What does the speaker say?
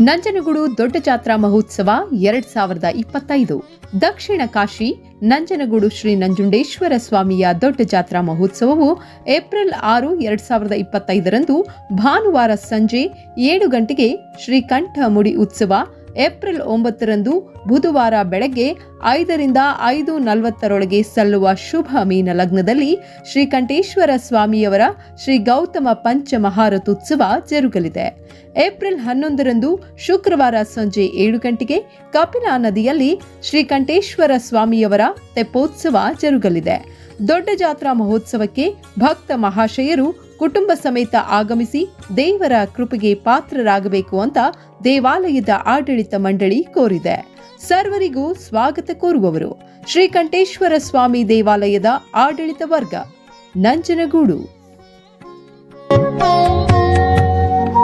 ನಂಜನಗೂಡು ದೊಡ್ಡ ಜಾತ್ರಾ ಮಹೋತ್ಸವ ಎರಡ್ ಸಾವಿರದ ಇಪ್ಪತ್ತೈದು. ದಕ್ಷಿಣ ಕಾಶಿ, ನಂಜನಗೂಡು ಶ್ರೀ ನಂಜುಂಡೇಶ್ವರ ಸ್ವಾಮಿಯ ದೊಡ್ಡ ಜಾತ್ರಾ ಮಹೋತ್ಸವವು ಏಪ್ರಿಲ್ ಆರು, ಎರಡ್ ಸಾವಿರದ ಇಪ್ಪತ್ತೈದರಂದು ಭಾನುವಾರ ಸಂಜೆ ಏಳು ಗಂಟೆಗೆ ಶ್ರೀಕಂಠ ಮುಡಿ ಉತ್ಸವ ಏಪ್ರಿಲ್ ಒಂಬತ್ತರಂದು ಬುಧವಾರ ಬೆಳಗ್ಗೆ ಐದರಿಂದ ಐದು ನಲವತ್ತರೊಳಗೆ ಸಲ್ಲುವ ಶುಭ ಮೀನ ಲಗ್ನದಲ್ಲಿ ಶ್ರೀಕಂಠೇಶ್ವರ ಸ್ವಾಮಿಯವರ ಶ್ರೀ ಗೌತಮ ಪಂಚಮಹಾರಥೋತ್ಸವ ಜರುಗಲಿದೆ. ಏಪ್ರಿಲ್ ಹನ್ನೊಂದರಂದು ಶುಕ್ರವಾರ ಸಂಜೆ ಏಳು ಗಂಟೆಗೆ ಕಪಿಲಾ ನದಿಯಲ್ಲಿ ಶ್ರೀಕಂಠೇಶ್ವರ ಸ್ವಾಮಿಯವರ ತೆಪ್ಪೋತ್ಸವ ಜರುಗಲಿದೆ. ದೊಡ್ಡ ಜಾತ್ರಾ ಮಹೋತ್ಸವಕ್ಕೆ ಭಕ್ತ ಮಹಾಶಯರು ಕುಟುಂಬ ಸಮೇತ ಆಗಮಿಸಿ ದೇವರ ಕೃಪೆಗೆ ಪಾತ್ರರಾಗಬೇಕು ಅಂತ ದೇವಾಲಯದ ಆಡಳಿತ ಮಂಡಳಿ ಕೋರಿದೆ. ಸರ್ವರಿಗೂ ಸ್ವಾಗತ ಕೋರುವವರು. ಶ್ರೀಕಂಠೇಶ್ವರ ಸ್ವಾಮಿ ದೇವಾಲಯದ ಆಡಳಿತ ವರ್ಗ, ನಂಜನಗೂಡು.